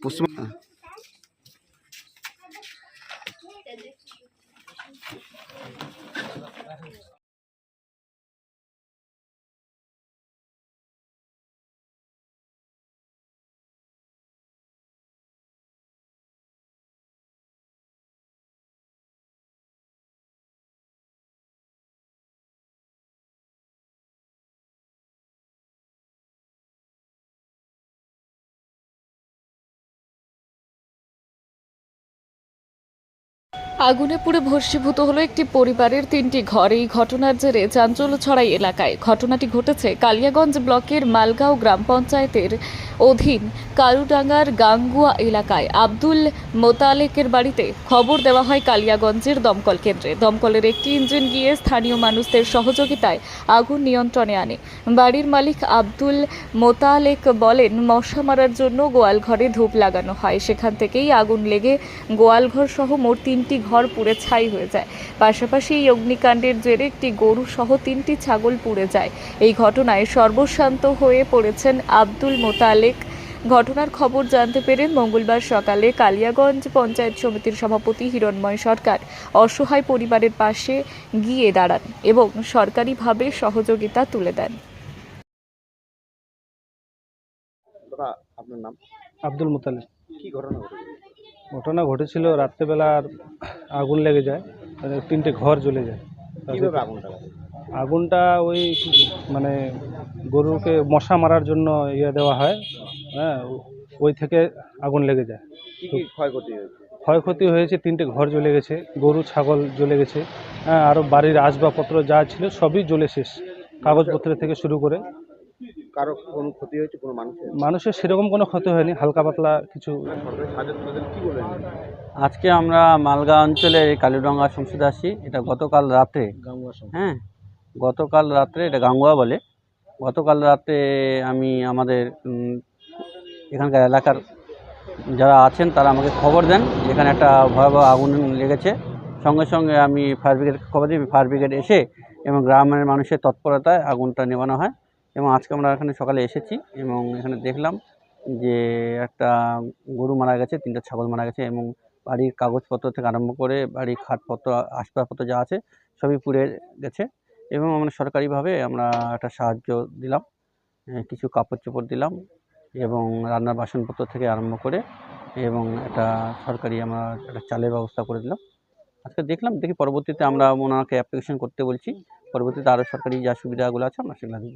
Puso. আগুনে পুড়ে ভস্মীভূত হলো একটি পরিবারের তিনটি ঘর। এই ঘটনার জেরে চাঞ্চল্য ছড়াই এলাকায়। ঘটনাটি ঘটেছে কালিয়াগঞ্জ ব্লকের মালগাঁও গ্রাম পঞ্চায়েতের অধীন কারুডাঙ্গার গাঙ্গুয়া এলাকায়। আব্দুল মোতালেকের বাড়িতে খবর দেওয়া হয় কালিয়াগঞ্জের দমকল কেন্দ্রে। দমকলের একটি ইঞ্জিন গিয়ে স্থানীয় মানুষদের সহযোগিতায় আগুন নিয়ন্ত্রণে আনে। বাড়ির মালিক আব্দুল মোতালেক বলেন, মশা মারার জন্য গোয়াল ঘরে ধূপ লাগানো হয়। সেখান থেকেই আগুন লেগে গোয়ালঘর সহ মোট তিনটি ঘর পুড়ে ছাই হয়ে যায়। পাশাপাশি এই অগ্নিকাণ্ডের জেরে একটি গরু সহ তিনটি ছাগল পুড়ে যায়। এই ঘটনায় সর্বশান্ত হয়ে পড়েছেন আব্দুল মোতালেক। ঘটনার খবর জানতে পেরে মঙ্গলবার সকালে কালিয়াগঞ্জ পঞ্চায়েত সমিতির সভাপতি হিরণময় সরকার অসহায় পরিবারের পাশে গিয়ে দাঁড়ান এবং সরকারিভাবে সহযোগিতা তুলে দেন। আপনার নাম? আব্দুল মুতালিব কি ঘটনা ঘটেছে? ঘটনা ঘটেছিল রাত্রেবেলা আর আগুন লেগে যায় মানে তিনটে ঘর জ্বলে যায়। আগুনটা আগুনটা ওই মানে গরুকে মশা মারার জন্য ইয়ে দেওয়া হয় হ্যাঁ ওই থেকে আগুন লেগে যায়। ক্ষয়ক্ষতি হয়েছে? ক্ষয়ক্ষতি হয়েছে তিনটে ঘর জ্বলে গেছে গরু ছাগল জ্বলে গেছে হ্যাঁ আরও বাড়ির আসবাবপত্র যা ছিল সবই জ্বলে শেষ কাগজপত্র থেকে শুরু করে। কারও কোনো ক্ষতি হয়েছে কোনো মানুষের? মানুষের সেরকম কোনো ক্ষতি হয়নি হালকা পাতলা কিছু। আজকে আমরা মালগা অঞ্চলের কালীডঙ্গা সংসদে আসি এটা গতকাল রাতে। হ্যাঁ গতকাল রাত্রে এটা গাঙ্গুয়া বলে। গতকাল রাতে আমি আমাদের এখানকার এলাকার যারা আছেন তারা আমাকে খবর দেন এখানে একটা ভয়াবহ আগুন লেগেছে। সঙ্গে সঙ্গে আমি ফায়ার ব্রিগেড খবর দিই ফায়ার ব্রিগেড এসে এবং গ্রামের মানুষের তৎপরতায় আগুনটা নেভানো হয়। এবং আজকে আমরা এখানে সকালে এসেছি এবং এখানে দেখলাম যে একটা গরু মারা গেছে, তিনটা ছাগল মারা গেছে এবং বাড়ির কাগজপত্র থেকে আরম্ভ করে বাড়ির খাটপত্র, আসবাবপত্র যা আছে সবই পুড়ে গেছে এবং আমরা সরকারিভাবে আমরা একটা সাহায্য দিলাম কিছু কাপড় চোপড় দিলাম এবং রান্নার বাসনপত্র থেকে আরম্ভ করে এবং একটা সরকারি আমরা একটা চালের ব্যবস্থা করে দিলাম। আজকে দেখলাম, দেখি পরবর্তীতে আমরা ওনাকে অ্যাপ্লিকেশন করতে বলছি, পরবর্তীতে আরও সরকারি যা সুবিধাগুলো আছে আমরা সেগুলো দিব।